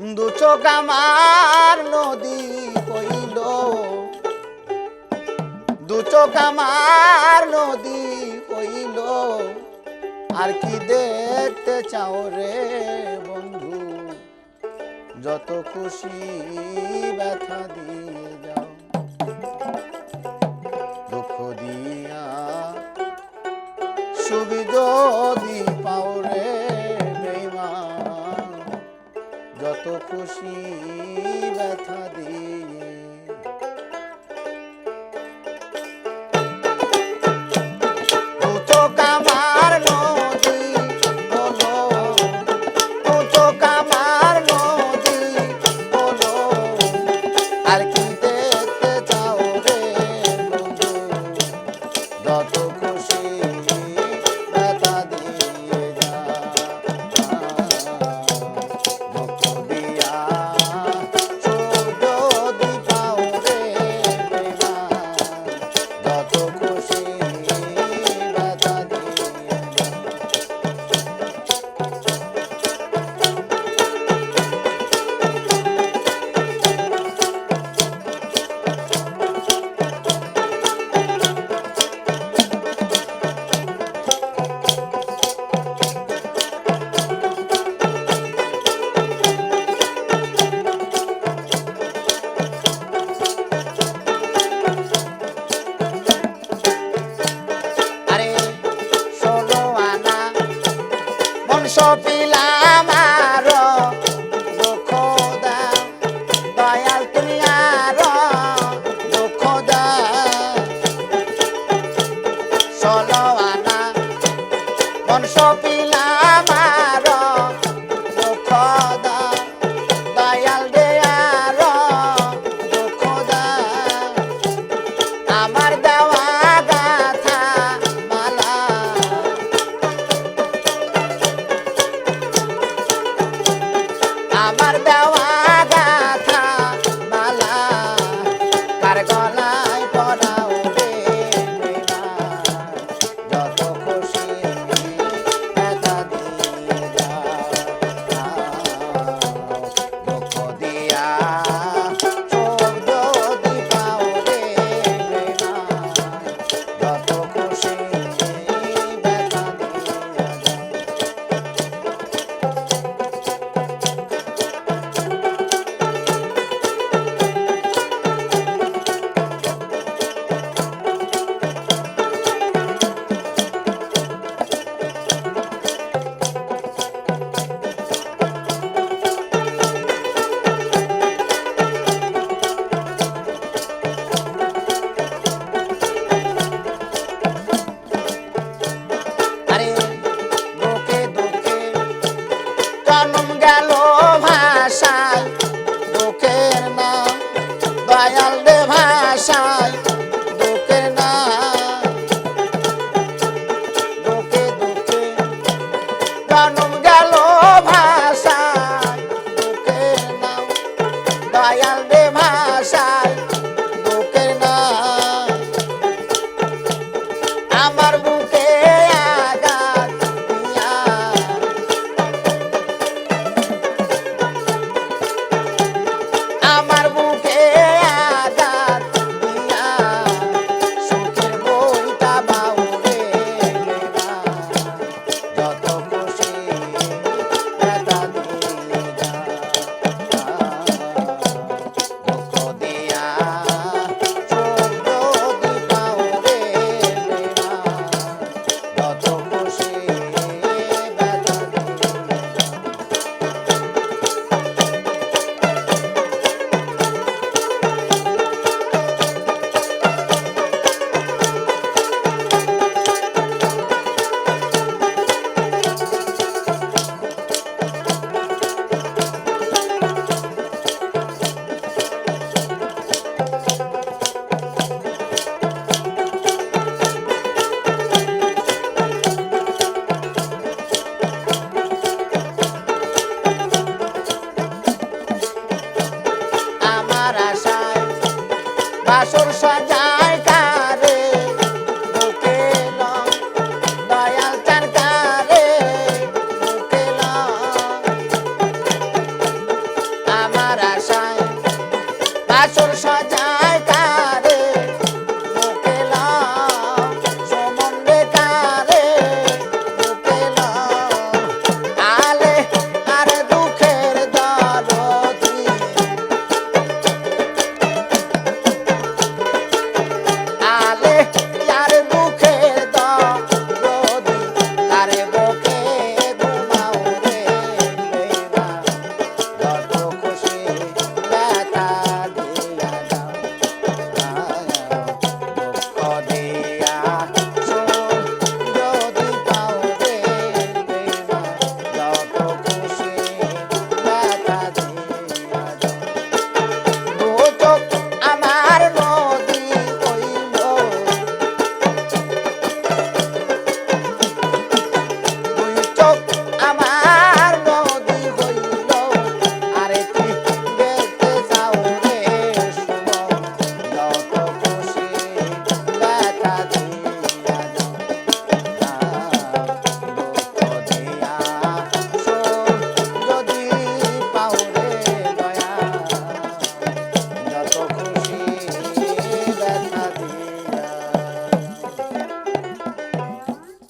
দু আমার নদী কইল। দু আমার নদী কইল। আর কি দেখতে চাও রে বন্ধু? যত খুশি ব্যথা দিয়ে যাও। দুঃখ দিয়া সুবিধ দিয়ে খুশি ব্যথা দিয়ে আশায় বাসর সাজায়